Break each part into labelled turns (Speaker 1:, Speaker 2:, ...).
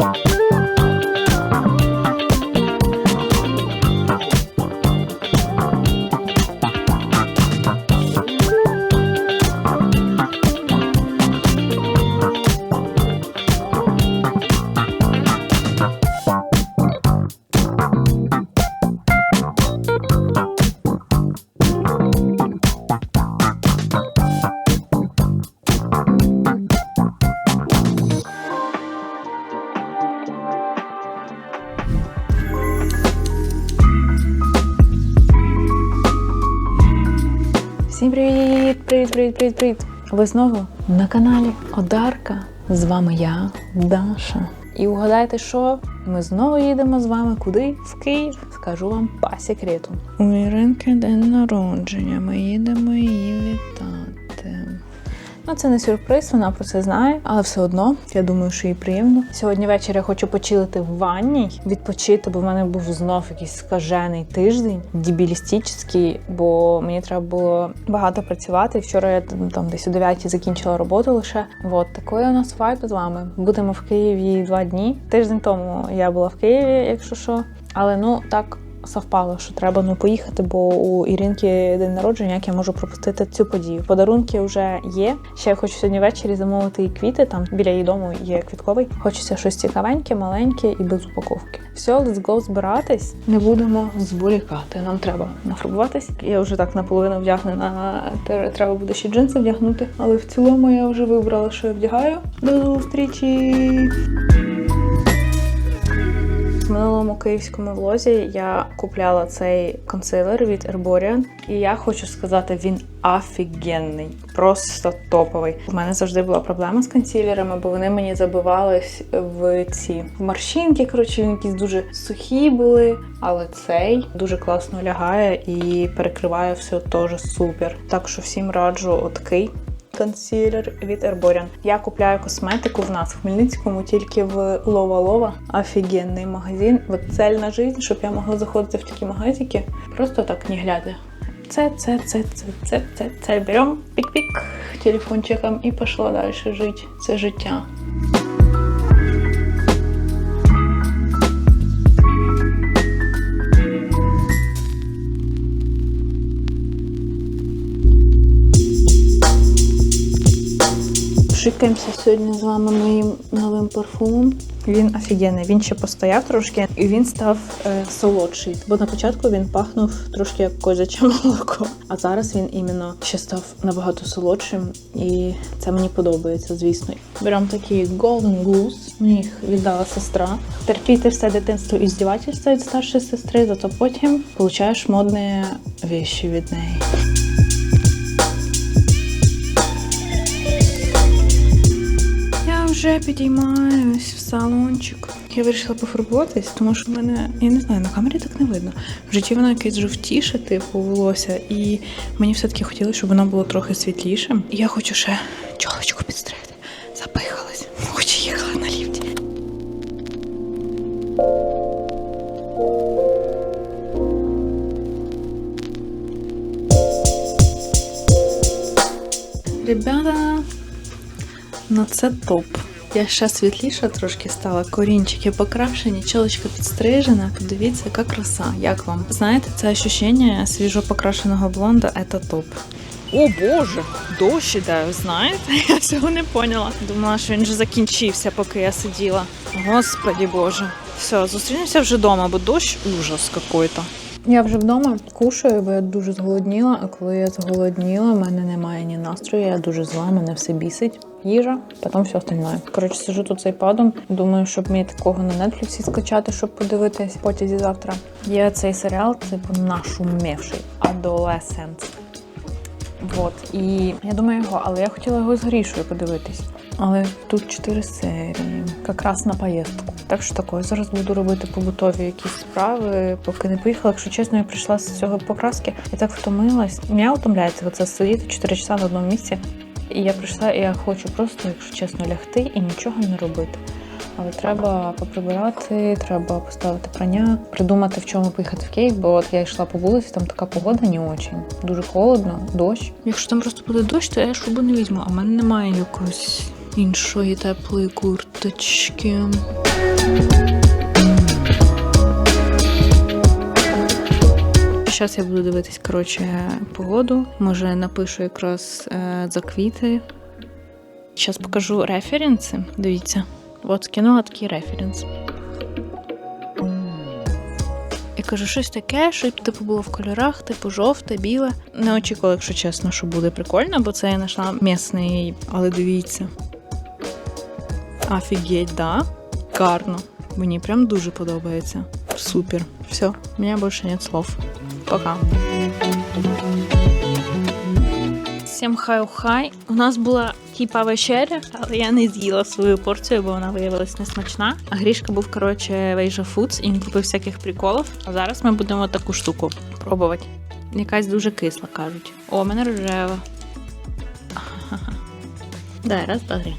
Speaker 1: Всім привіт! Привіт, привіт! Ви знову на каналі Одарка. З вами я, Даша. І угадайте, що? Ми знову їдемо з вами куди? В Київ. Скажу вам по секрету. У Іринки день народження. Ми їдемо її вітати. Ну, це не сюрприз, вона про це знає, але все одно я думаю, що їй приємно. Сьогодні ввечері я хочу почилити в ванній, відпочити, бо в мене був знов якийсь скажений тиждень, дебілістичний, бо мені треба було багато працювати. Вчора я там, десь о 9 закінчила роботу лише. От такий у нас вайб з вами. Будемо в Києві два дні. Тиждень тому я була в Києві, якщо що. Але ну так совпало, що треба ну поїхати, бо у Іринки день народження, як я можу пропустити цю подію. Подарунки вже є. Ще я хочу сьогодні ввечері замовити і квіти. Там біля її дому є квітковий. Хочеться щось цікавеньке, маленьке і без упаковки. Все, let's go збиратись. Не будемо зволікати. Нам треба нафарбуватись. Я вже так наполовину вдягнена. Треба буде ще джинси вдягнути. Але в цілому я вже вибрала, що я вдягаю. До зустрічі! Минулому київському влозі я купляла цей консилер від Herborian, і я хочу сказати, він офігенний, просто топовий. У мене завжди була проблема з консилерами, бо вони мені забивались в ці морщинки. Коротше, він якісь дуже сухі були, але цей дуже класно лягає і перекриває все теж супер. Так що всім раджу отакий консилер від Herborian. Я купляю косметику в нас в Хмельницькому тільки в Лова Лова. Офігенний магазин. От цель на життя, щоб я могла заходити в такі магазики. Просто так не глядя. Це, це, це, це, це, це, це. Беремо пік-пік телефончиком і пішло далі жити. Це життя. Шикаємося сьогодні з вами моїм новим парфумом. Він офігенний. Він ще постояв трошки і він став е, солодший. Бо на початку він пахнув трошки як козяче молоко. А зараз він іменно ще став набагато солодшим, і це мені подобається, звісно. Беремо такий Golden Goose. Мені їх віддала сестра. Терпіти все дитинство і здівательство від старшої сестри, зато потім получаєш модні вещи від неї. Вже підіймаюсь в салончик. Я вирішила пофарбуватись, тому що в мене, я не знаю, на камері так не видно. В житті воно якесь жовтіше, типу, волосся, і мені все-таки хотілося, щоб воно було трохи світлішим. Я хочу ще чолочку підстригти. Запихалась, хоч їхала на ліфті. Ребята, Ну це топ. Я ще світліша трошки стала, корінчики покрашені, чолочка підстрижена. Подивіться, яка краса. Як вам? Знаєте, це ощущення свіжо покрашеного блонда це топ. О боже, дощ іде, знаєте? Я цього не поняла. Думала, що він вже закінчився, поки я сиділа. Господі боже. Все, зустрінемося вже вдома, бо дощ ужас какой-то. Я вже вдома кушаю, бо я дуже зголодніла. А коли я зголодніла, в мене немає ні настрою, я дуже зла, мене все бісить. Їжа, потім все остальне. Коротше, сижу тут з айпадом. Думаю, щоб мені такого на Нетфліксі скачати, щоб подивитись потязі завтра. Є цей серіал, типу нашумівший Adolescence. Вот. І я думаю його, але я хотіла його з Грішою подивитись. Але тут чотири серії, якраз на поїздку. Так що таке, зараз буду робити побутові якісь справи, поки не поїхала. Якщо чесно, я прийшла з цього покраски і так втомилась. Мене утомляється оце сидіти 4 часа на одному місці. І я прийшла, і я хочу просто, якщо чесно, лягти і нічого не робити. Але треба поприбирати, треба поставити прання, придумати, в чому поїхати в Київ, бо от я йшла по вулиці, там така погода не очень. Дуже холодно, дощ. Якщо там просто буде дощ, то я шубу не візьму, а в мене немає якоїсь іншої теплої курточки. Зараз я буду дивитись, коротше, погоду. Може, напишу якраз е, за квіти. Зараз покажу референси. Дивіться. От скинула такий референс. Я кажу, щось таке, що типу було в кольорах, типу жовте, біле. Не очікувала, якщо чесно, що буде прикольно, бо це я знайшла місний, але дивіться. Офігеть, да? Гарно. Мені прям дуже подобається. Супер. Все, у мене більше нет слов. Пока. Всім хай-хай. У нас була типа вечеря, але я не з'їла свою порцію, бо вона виявилась несмачна. А Грішка був, коротше, Вейжа Фудс і він купив всяких приколів. А зараз ми будемо таку штуку пробувати. Якась дуже кисла, кажуть. О, мене рожева. Дай, раз, два, три.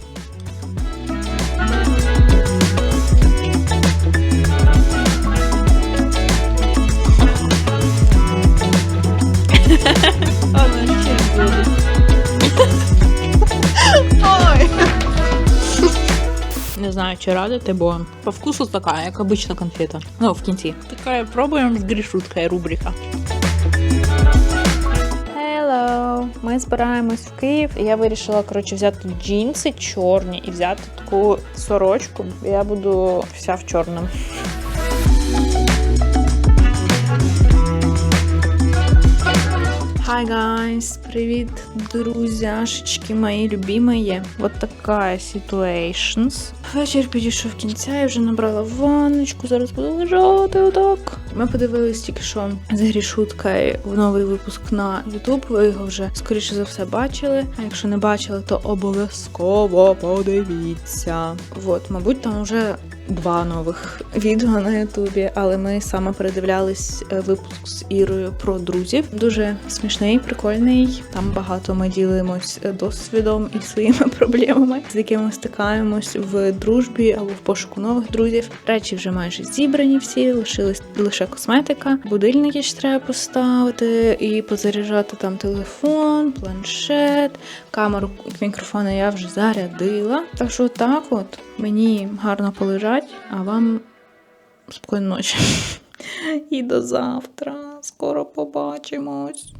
Speaker 1: Не знаю, чи радити, бо по вкусу така, як обична конфета. Ну, в кінці. Така пробуємо з грішуткою рубрика. Hello! Ми збираємось в Київ, і я вирішила коротше взяти джинси чорні і взяти таку сорочку. Я буду вся в чорному. Hi guys! Привіт, друзяшечки мої любимые. Вот такая situations. Вечір підійшов кінця, я вже набрала ванночку, зараз буду лежати отак. Ми подивились тільки що з грішуткою в новий випуск на YouTube. Ви його вже скоріше за все бачили. А якщо не бачили, то обов'язково подивіться. От, мабуть, там вже два нових відео на Ютубі, але ми саме передивлялись е, випуск з Ірою про друзів. Дуже смішний, прикольний. Там багато ми ділимось е, досвідом і своїми проблемами, з якими стикаємось в дружбі або в пошуку нових друзів. Речі вже майже зібрані всі, лишилась лише косметика. Будильники ще треба поставити і позаряджати там телефон, планшет, камеру мікрофона я вже зарядила. Так що так от мені гарно полежать, а вам спокійної ночі. І до завтра. Скоро побачимось.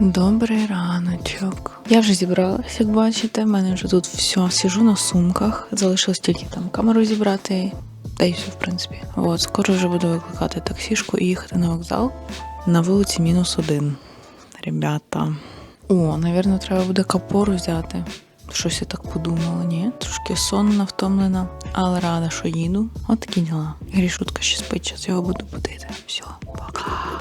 Speaker 1: Добрий раночок. Я вже зібралась, як бачите. В мене вже тут все. Сижу на сумках. Залишилось тільки там камеру зібрати. Та й все, в принципі. От, скоро вже буду викликати таксішку і їхати на вокзал на вулиці мінус один. Ребята. О, навірно, треба буде капору взяти. Щось я так подумала, ні. Трошки сонна, втомлена, але рада, що їду. От такі діла. Грішутка ще спить, зараз його буду будити. Все, пока.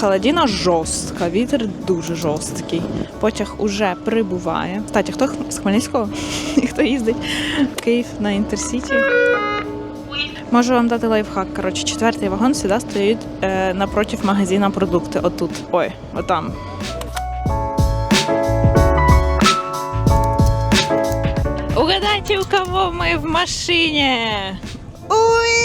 Speaker 1: Холодина жорстка, вітер дуже жорсткий. Потяг уже прибуває. Кстати, хто з Хмельницького? хто їздить Київ на інтерсіті? Можу вам дати лайфхак. Коротше, четвертий вагон сюди стоїть е, напротив магазина продукти. Отут. Ой, отам. Угадайте, у кого ми в машині? У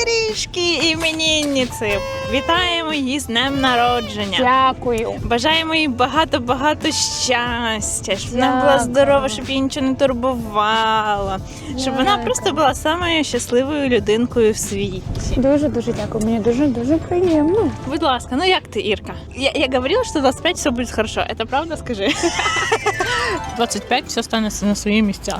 Speaker 1: Ірішки іменинниці. Вітаємо її з днем народження.
Speaker 2: Дякую.
Speaker 1: Бажаємо їй багато-багато щастя, щоб вона була здорова, щоб її нічого не турбувало, щоб вона просто була самою щасливою людинкою в світі.
Speaker 2: Дуже дуже дякую. Мені дуже дуже приємно.
Speaker 1: Будь ласка, ну як ти, Ірка? Я, я говорила, що 25 все буде хорошо. Это правда, скажи? 25 все стане на свої місця.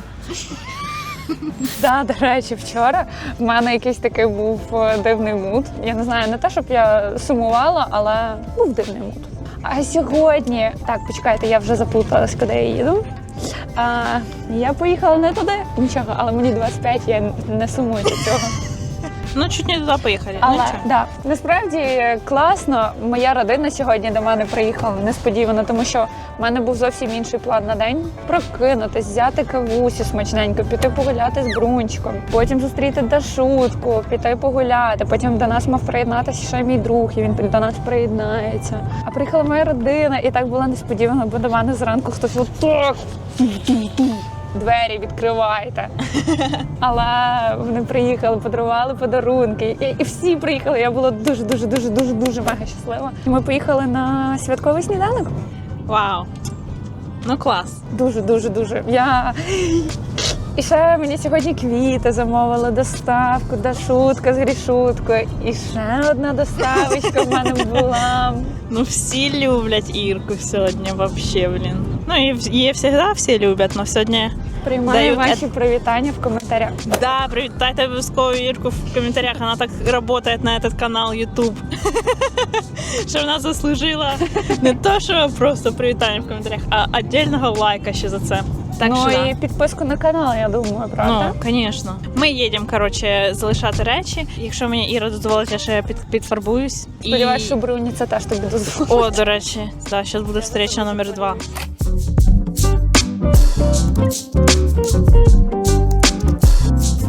Speaker 2: Да, до речі, вчора в мене якийсь такий був е, дивний мут. Я не знаю, не те, щоб я сумувала, але був дивний мут. А сьогодні, так, почекайте, я вже заплуталась, куди я їду. А, я поїхала не туди, нічого, але мені 25, я не сумую до цього.
Speaker 1: Ну, чуть не туди поїхали. ну,
Speaker 2: Але
Speaker 1: нічого.
Speaker 2: да, насправді класно. Моя родина сьогодні до мене приїхала несподівано, тому що в мене був зовсім інший план на день. Прокинутись, взяти кавусю смачненько, піти погуляти з брунчиком, потім зустріти Дашутку, піти погуляти. Потім до нас мав приєднатися ще мій друг, і він до нас приєднається. А приїхала моя родина, і так було несподівано, бо до мене зранку хтось отак двері відкривайте. Але вони приїхали, подарували подарунки. І, і всі приїхали. Я була дуже, дуже, дуже, дуже, дуже мега щаслива. Ми поїхали на святковий сніданок.
Speaker 1: Вау. Ну клас.
Speaker 2: Дуже, дуже, дуже. Я і ще мені сьогодні квіти замовили доставку, да шутка з грішуткою. І ще одна доставочка в мене була.
Speaker 1: Ну всі люблять Ірку сьогодні вообще, блін. Ну і її завжди всі люблять, але сьогодні.
Speaker 2: Приймаю
Speaker 1: Дають
Speaker 2: ваші привітання в коментарях.
Speaker 1: Да, привітайте обов'язково Ірку в коментарях. Вона так працює на этот канал YouTube. Що вона заслужила не то, що просто привітання в коментарях, а віддільного лайка ще за це. Так
Speaker 2: ну
Speaker 1: що да.
Speaker 2: і підписку на канал, я думаю, правда?
Speaker 1: Ну, звісно. Ми їдемо, коротше, залишати речі. Якщо мені Іра дозволить, я ще під, підфарбуюсь.
Speaker 2: Сподіваюсь, що Бруні це теж тобі дозволить.
Speaker 1: О, до речі, да, зараз буде встреча номер два.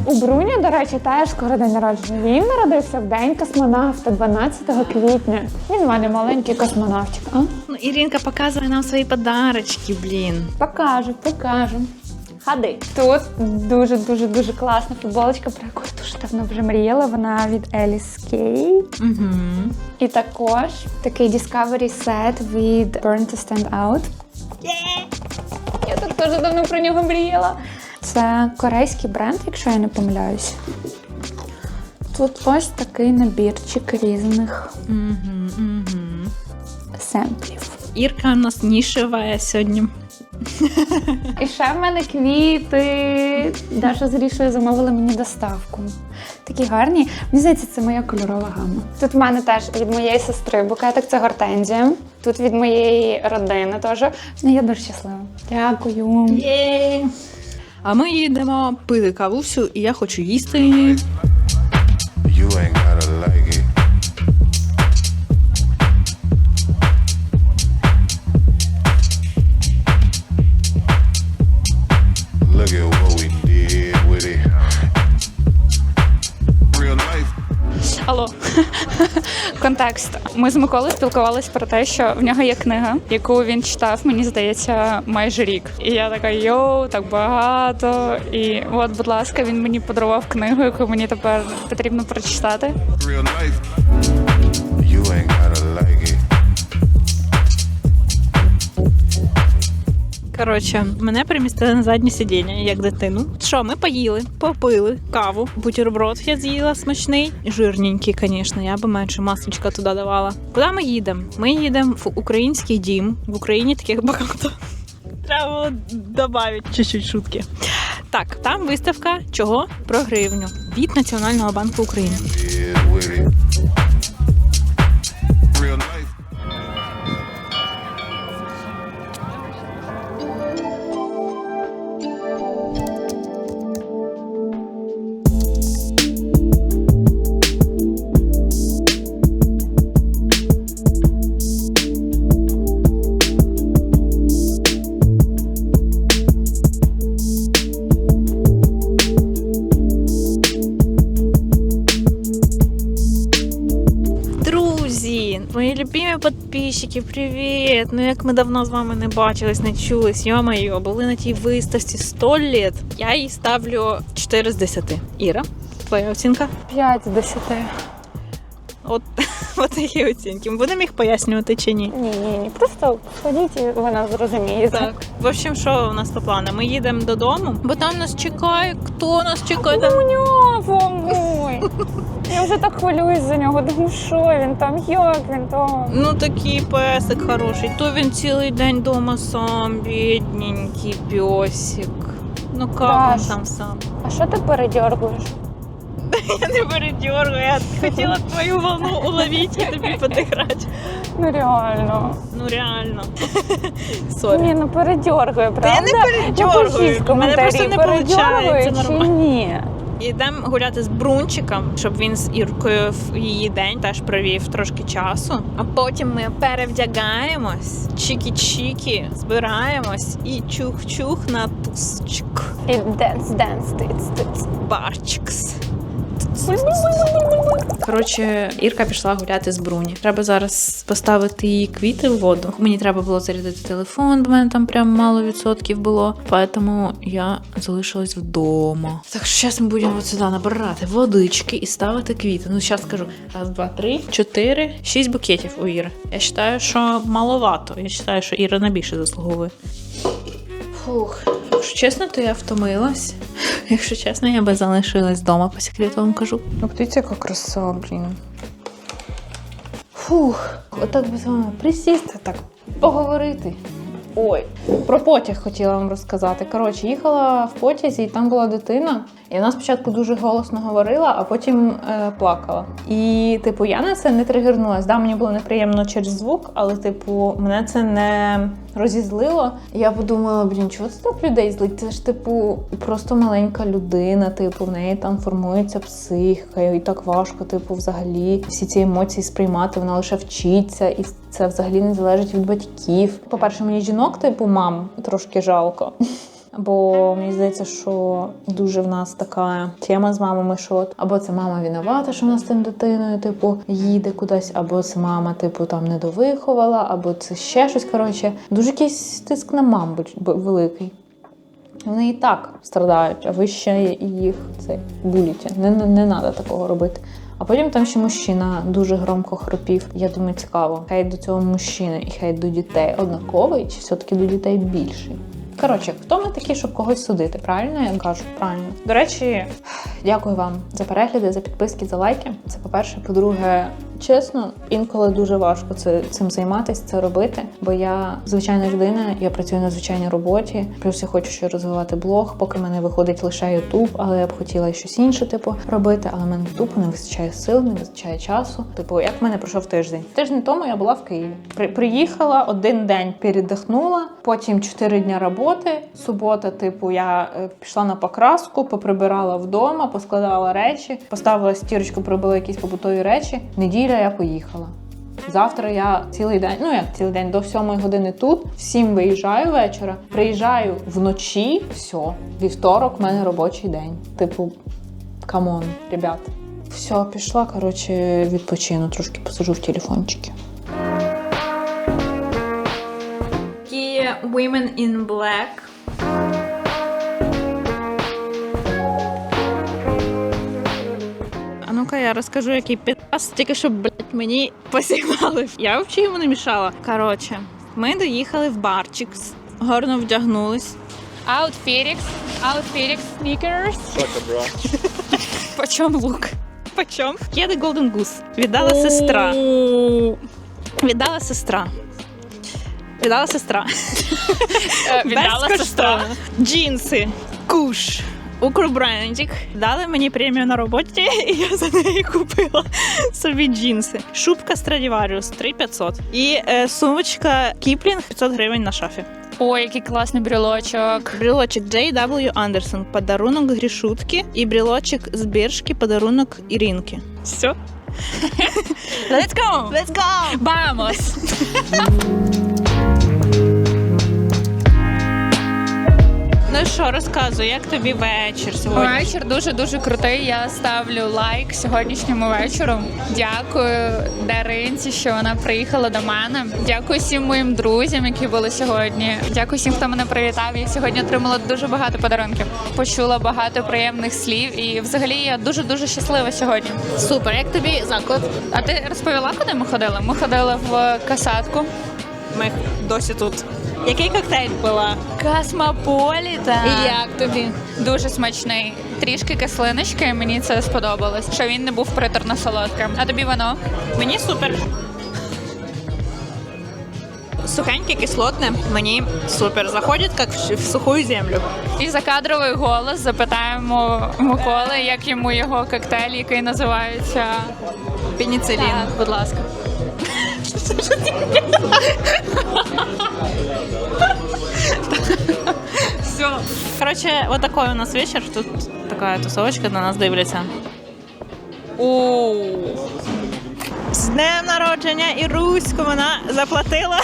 Speaker 2: У Бруні, до речі, теж скоро день народження. Він народився в день космонавта, 12 квітня. Він в мене маленький космонавтик. А?
Speaker 1: Ну, Іринка показує нам свої подарочки, блін.
Speaker 2: Покажу, покажу. Ходи. Тут дуже дуже дуже класна футболочка, про яку я дуже давно вже мріяла. Вона від Alice Kay.
Speaker 1: Угу.
Speaker 2: І також такий Discovery set від Burn to Stand Out. Я так дуже давно про нього мріяла. Це корейський бренд, якщо я не помиляюсь. Тут ось такий набірчик різних
Speaker 1: Угу, угу.
Speaker 2: семплів.
Speaker 1: Ірка у нас нішева сьогодні.
Speaker 2: І ще в мене квіти. Даша з Рішою замовили мені доставку. Такі гарні. Мені здається, це моя кольорова гама. Тут в мене теж від моєї сестри букетик це гортензія. Тут від моєї родини теж. Ну, я дуже щаслива. Дякую.
Speaker 1: Є. А ми їдемо пити кавусю, і я хочу їсти.
Speaker 3: You ain't gotta like it.
Speaker 2: Контекст. Ми з Миколою спілкувалися про те, що в нього є книга, яку він читав, мені здається, майже рік. І я така йоу, так багато. І от, будь ласка, він мені подарував книгу, яку мені тепер потрібно прочитати.
Speaker 1: Коротше, мене перемістили на заднє сидіння, як дитину. Що, ми поїли, попили каву, бутерброд я з'їла смачний, жирненький, звісно, я би менше масличка туди давала. Куди ми їдемо? Ми їдемо в український дім. В Україні таких багато. Треба додати чуть-чуть шутки. Так, там виставка чого? Про гривню від Національного банку України. Підписчики, привіт! Ну як ми давно з вами не бачились, не чулись, йо-моє, були на тій виставці 100 літ. Я їй ставлю 4 з 10. Іра, твоя оцінка?
Speaker 2: 5 з 10.
Speaker 1: От, от такі оцінки. Будемо їх пояснювати чи ні?
Speaker 2: Ні, ні, ні. Просто сходіть і вона зрозуміє.
Speaker 1: Так. В общем, що у нас по плану? Ми їдемо додому, бо там нас чекає. Хто нас чекає? Там
Speaker 2: Нього Я вже так хвилююсь за нього. Думаю, що він там, як він там.
Speaker 1: Ну такий песик хороший. То він цілий день вдома сам, бідненький песик. Ну як
Speaker 2: Даш.
Speaker 1: він там сам?
Speaker 2: А що ти передергуєш?
Speaker 1: Я не передергаю, я хотіла твою волну уловити і тобі підіграти.
Speaker 2: Ну реально.
Speaker 1: Ну реально. Сорі.
Speaker 2: Ні, ну передергує, правда?
Speaker 1: Я не передергую.
Speaker 2: Напишіть в
Speaker 1: мене
Speaker 2: коментарі,
Speaker 1: просто не
Speaker 2: передергує
Speaker 1: получається
Speaker 2: чи
Speaker 1: нормально.
Speaker 2: ні.
Speaker 1: Йдемо гуляти з Брунчиком, щоб він з Іркою в її день теж провів трошки часу. А потім ми перевдягаємось, чікі-чікі, збираємось і чух-чух на тусчик.
Speaker 2: І денс, денс, тиц, тиц.
Speaker 1: Барчикс. Коротше, Ірка пішла гуляти з Бруні. Треба зараз поставити її квіти в воду. Мені треба було зарядити телефон, бо в мене там прям мало відсотків було. Тому я залишилась вдома. Так що зараз ми будемо сюди набирати водички і ставити квіти. Ну, зараз скажу: раз, два, три, чотири, шість букетів у Іри. Я вважаю, що маловато. Я вважаю, що Іра на більше заслуговує. Фух, якщо чесно, то я втомилась. Якщо чесно, я би залишилась вдома, по секрету вам кажу.
Speaker 2: Ну, подивіться, яка краса, блін.
Speaker 1: Фух, отак би з вами присісти, так поговорити. Ой, про потяг хотіла вам розказати. Коротше, їхала в потязі, і там була дитина, і вона спочатку дуже голосно говорила, а потім е, плакала. І, типу, я на це не тригернулась. Да, мені було неприємно через звук, але, типу, мене це не розізлило. Я подумала, блін, чого це так людей злить? Це ж, типу, просто маленька людина, типу, в неї там формується психіка, і так важко, типу, взагалі всі ці емоції сприймати. Вона лише вчиться, і це взагалі не залежить від батьків. По-перше, мені жінок, типу, мам трошки жалко. Бо мені здається, що дуже в нас така тема з мамами, що от або це мама винувата, що вона з тим дитиною, типу, їде кудись, або це мама, типу, там не довиховала, або це ще щось. Коротше, дуже якийсь тиск на мам великий. Вони і так страдають, а ви ще їх це буліте. Не, не, не треба такого робити. А потім там ще мужчина дуже громко хропів. Я думаю, цікаво, хейт до цього мужчини і хейт до дітей однаковий, чи все-таки до дітей більший? Коротше, хто ми такі, щоб когось судити? Правильно я кажу? Правильно. До речі, дякую вам за перегляди, за підписки, за лайки. Це по-перше. По-друге, чесно, інколи дуже важко це цим займатися, це робити. Бо я звичайна людина, я працюю на звичайній роботі. Плюс я хочу ще розвивати блог, поки мене виходить лише Ютуб, але я б хотіла щось інше, типу, робити. Але мене тупо не вистачає сил, не вистачає часу. Типу, як в мене пройшов тиждень? Тиждень тому я була в Києві. При, приїхала один день передихнула, потім чотири дня роботи. Субота, типу, я е, пішла на покраску, поприбирала вдома, поскладала речі, поставила стірочку, прибила якісь побутові речі. Неділя я поїхала. Завтра я цілий день, ну як цілий день, до 7 години тут, в 7 виїжджаю вечора, приїжджаю вночі, все, вівторок в мене робочий день. Типу, камон, ребят. Все, пішла, коротше, відпочину, трошки посижу в телефончики. Women in Black. А я розкажу, який підпас, тільки щоб, блядь, мені посігнали. Я взагалі йому не мішала. Коротше, ми доїхали в барчик, гарно вдягнулись.
Speaker 2: Outfitix, Outfitix sneakers.
Speaker 1: Почем лук? Почем? Кеди Golden Goose. Віддала сестра. Віддала сестра. Віддала сестра.
Speaker 2: Е, Віддала сестра.
Speaker 1: Джинси. Куш. Укрбрендік. Дали мені премію на роботі, і я за неї купила собі джинси. Шубка Stradivarius 3500. І е, сумочка Кіплінг 500 гривень на шафі.
Speaker 2: Ой, який класний брілочок.
Speaker 1: Брелочек J.W. Anderson. Подарунок Грішутки. І брелочек з Біршки. Подарунок Іринки. Все. Let's go! Let's go!
Speaker 2: Vamos!
Speaker 1: Ну що, розказуй, як тобі вечір сьогодні?
Speaker 2: Вечір дуже дуже крутий. Я ставлю лайк сьогоднішньому вечору. Дякую Даринці, що вона приїхала до мене. Дякую всім моїм друзям, які були сьогодні. Дякую всім, хто мене привітав. Я сьогодні отримала дуже багато подарунків. Почула багато приємних слів, і взагалі я дуже дуже щаслива сьогодні.
Speaker 1: Супер, як тобі заклад?
Speaker 2: А ти розповіла, куди ми ходили? Ми ходили в касатку.
Speaker 1: Ми досі тут. Який коктейль пила?
Speaker 2: Космополіта.
Speaker 1: І як тобі?
Speaker 2: Дуже смачний. Трішки кислиночки, мені це сподобалось. Що він не був приторно солодким. А тобі воно?
Speaker 1: Мені супер. Сухеньке, кислотне, мені супер. Заходить як в в суху землю.
Speaker 2: І закадровий голос запитаємо Миколи, як йому його коктейль, який називається
Speaker 1: Пеніцилін.
Speaker 2: Будь ласка.
Speaker 1: Короче, вот такой у нас вечер. Тут такая тусовочка на нас дивляться. У з днем народження Іруську вона заплатила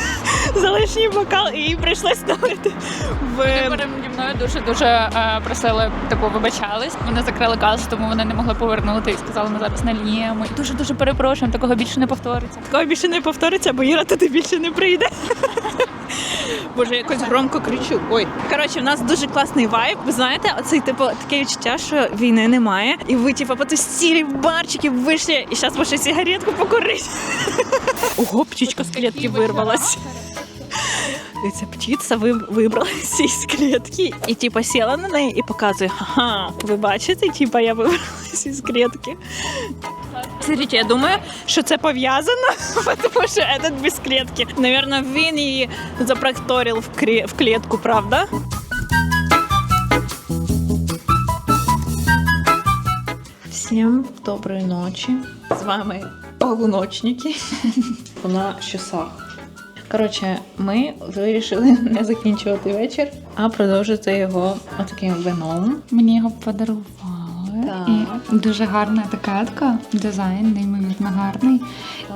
Speaker 1: за лишній бокал, і їй прийшлось налити в
Speaker 2: Переді мною дуже дуже е, просили, типу, вибачались. Вони закрили касу, тому вони не могли повернути і сказали, ми зараз нальємо. І дуже дуже перепрошуємо, такого більше не повториться.
Speaker 1: такого більше не повториться, бо Іра туди більше не прийде. Боже, якось громко кричу. Ой. Коротше, в нас дуже класний вайб. Ви знаєте, оцей типу таке відчуття, що війни немає. І ви, типу, потусілі в барчики вийшли, і зараз може сигаретку покурити. Ого, птічка з клітки вирвалась. І ця птиця ви, вибралася із клітки і типу сіла на неї і показує: ха, ви бачите, типу, я вибралася із клітки. Смотрите, я думаю, що це пов'язано, тому що этот без клітки. Наверное, він її запрокторив в, крі- в клітку, правда? Всім доброї ночі. З вами полуночники на часах. Коротше, ми вирішили не закінчувати вечір, а продовжити його отаким вином.
Speaker 2: Мені його подарували.
Speaker 1: Так.
Speaker 2: І дуже гарна етикетка, дизайн неймовірно гарний.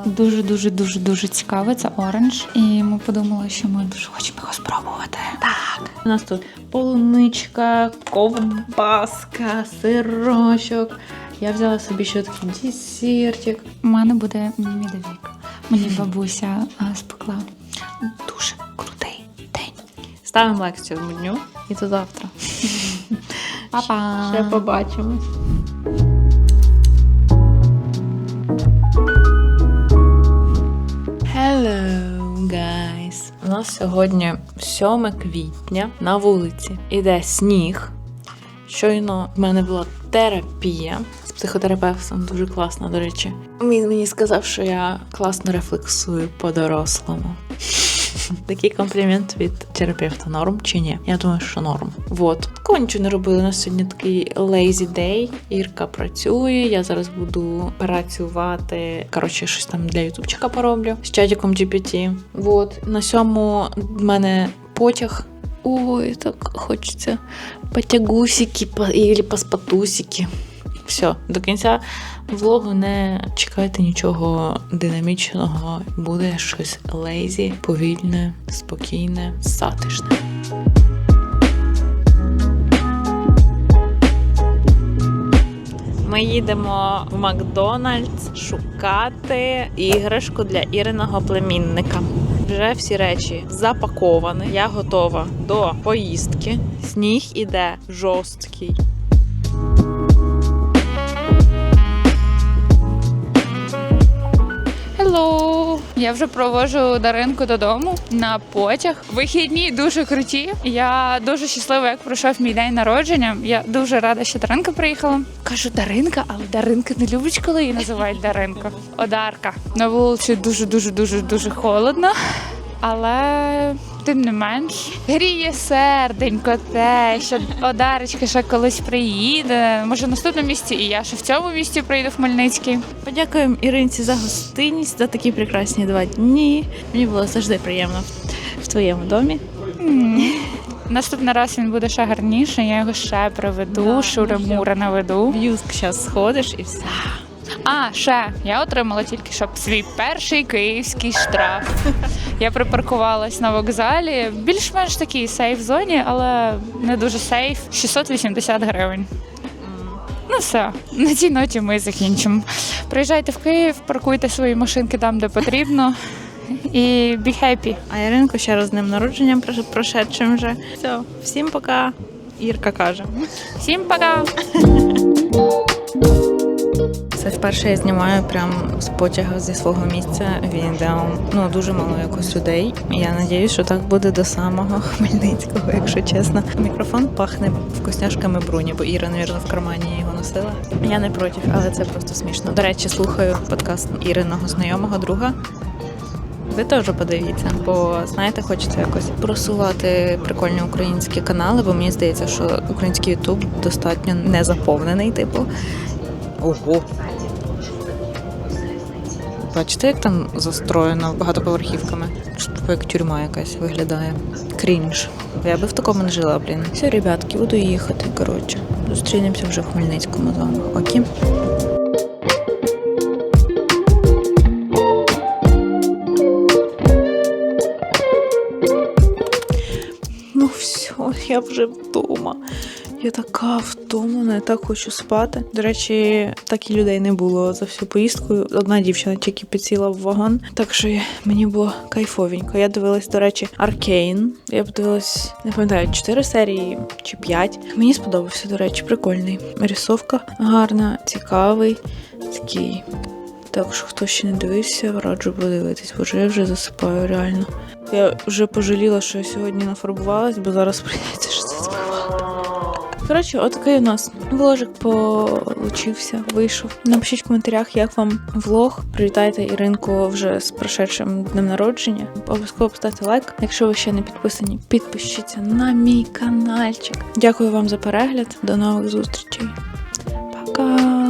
Speaker 2: Дуже дуже дуже дуже цікавий. Це оранж. І ми подумали, що ми дуже хочемо його спробувати. Так.
Speaker 1: У нас тут полуничка, ковбаска, сирочок. Я взяла собі ще такий десертик.
Speaker 2: У мене буде медовик. Мені бабуся спекла. Дуже крутий день.
Speaker 1: Ставимо лайк цьому меню і до завтра.
Speaker 2: Па-па!
Speaker 1: Ще побачимось. Нас сьогодні 7 квітня на вулиці. Іде сніг. Щойно в мене була терапія з психотерапевтом, дуже класна, до речі. Він мені сказав, що я класно рефлексую по-дорослому. Такий комплімент від терапевта норм чи ні? Я думаю, що норм. Вот. Такого нічого не робили. У нас сьогодні такий lazy day. Ірка працює. Я зараз буду працювати. Коротше, щось там для ютубчика пороблю з чатиком GPT. Вот. На сьому в мене потяг. Ой, так хочеться потягусики по- или паспатусики. Все, до кінця влогу не чекайте нічого динамічного. Буде щось лейзі, повільне, спокійне, затишне. Ми їдемо в Макдональдс шукати іграшку для Іриного племінника. Вже всі речі запаковані. Я готова до поїздки. Сніг іде жорсткий.
Speaker 2: Hello! Я вже провожу Даринку додому на потяг. Вихідні дуже круті. Я дуже щаслива, як пройшов мій день народження. Я дуже рада, що Даринка приїхала. Кажу Даринка, але Даринка не любить, коли її називають Даринка. Одарка. На вулиці дуже дуже дуже дуже холодно. Але тим не менш гріє серденько те, що Одарочка ще колись приїде. Може, в наступному місці і я ще в цьому місті прийду в Хмельницький.
Speaker 1: Подякуємо Іринці за гостинність, за такі прекрасні два дні. Мені було завжди приємно в твоєму домі.
Speaker 2: Наступний раз він буде ще гарніше, я його ще приведу,
Speaker 1: Да,
Speaker 2: шури-мури наведу.
Speaker 1: В Юск зараз сходиш і все.
Speaker 2: А, ще я отримала тільки що свій перший київський штраф. Я припаркувалась на вокзалі, більш-менш такій сейф зоні, але не дуже сейф. 680 гривень. Ну все, на цій ноті ми закінчимо. Приїжджайте в Київ, паркуйте свої машинки там, де потрібно. І be happy.
Speaker 1: А Іринку ще раз з днем народженням прошедшим вже. Все, всім пока. Ірка каже.
Speaker 2: Всім пока!
Speaker 1: Вперше я знімаю прямо з потяга зі свого місця відео. Ну дуже мало якось людей. Я надіюсь, що так буде до самого Хмельницького, якщо чесно. Мікрофон пахне вкусняшками бруні, бо Іра, навірно, в кармані його носила. Я не проти, але це просто смішно. До речі, слухаю подкаст Іриного знайомого друга. Ви теж подивіться, бо знаєте, хочеться якось просувати прикольні українські канали, бо мені здається, що український Ютуб достатньо не заповнений, типу. Ого. Бачите, як там застроєна багатоповерхівками? Типу, як тюрма якась виглядає. Крінж. Я би в такому не жила, блін. Все, ребятки, буду їхати. Коротше, зустрінемося вже в Хмельницькому з вами. Ну все, я вже вдома. Я така втомлена, я так хочу спати. До речі, так і людей не було за всю поїздку. Одна дівчина тільки підсіла в вагон, так що мені було кайфовенько. Я дивилась, до речі, Аркейн. Я подивилась, не пам'ятаю, 4 серії чи 5. Мені сподобався, до речі, прикольний. Рисовка гарна, цікавий, такий. Так що хто ще не дивився, раджу подивитись, бо я вже засипаю реально. Я вже пожаліла, що я сьогодні нафарбувалась, бо зараз прийдеться що це. Коротше, отакий у нас вложик получився, вийшов. Напишіть в коментарях, як вам влог. Привітайте Іринку вже з прошедшим днем народження. Обов'язково поставте лайк. Якщо ви ще не підписані, підпишіться на мій каналчик. Дякую вам за перегляд. До нових зустрічей. Пока!